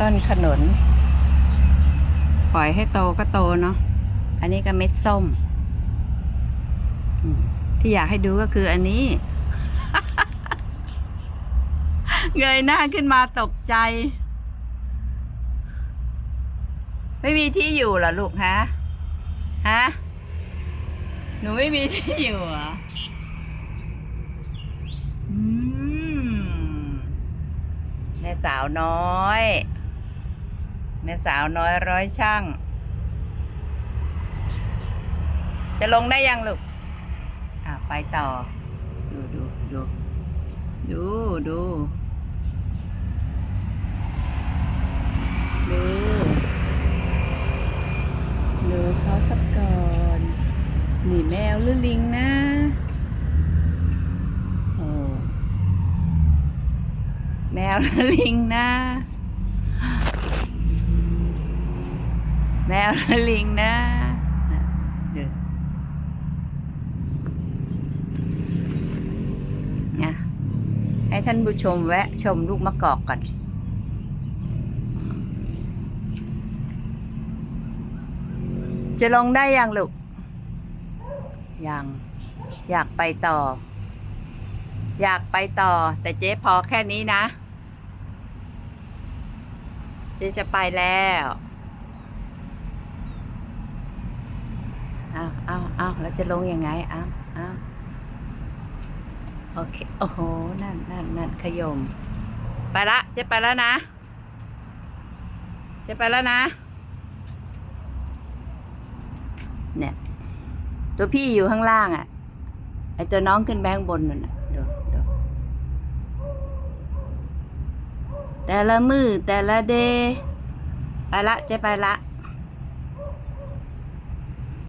ต้นขนุน ปล่อยให้โตก็โตเนาะ อันนี้ก็เม็ดส้ม ที่อยากให้ดูก็คืออันนี้ เงยหน้าขึ้นมาตกใจ ไม่มีที่อยู่เหรอลูกฮะ ฮะ หนูไม่มีที่อยู่เหรออืมแม่สาวน้อย แม่สาวน้อยร้อยช่าง จะลงได้ยังลูกอะไปต่อ ดูดูดูดูดูดูดูเขาสักก่อนนี่แมวหรือลิงนะโอ้แมวหรือลิงนะ แมวหรือลิงนะน่ะดูนะให้ท่านผู้ชมแวะชมลูกมะกอกก่อนจะลงได้ยังลูก ยัง อยากไปต่อ อยากไปต่อ แต่เจ๊พอแค่นี้นะ เจ๊จะไปแล้วอ้าวอ้าจะลงยังไงอ้าวอ้าวโอเค โอ้โห นั่นนั่นนั่นขยม ไปละจ๊ไปแล้วนะจ๊ไปแล้วนะ เนี่ย ตัวพี่อยู่ข้างล่างอะ่ะ ไอตัวน้องขึ้นแบงบนนั่นน่ะดูดูแต่ละมือแต่ละเด ไปละจ๊ไปละ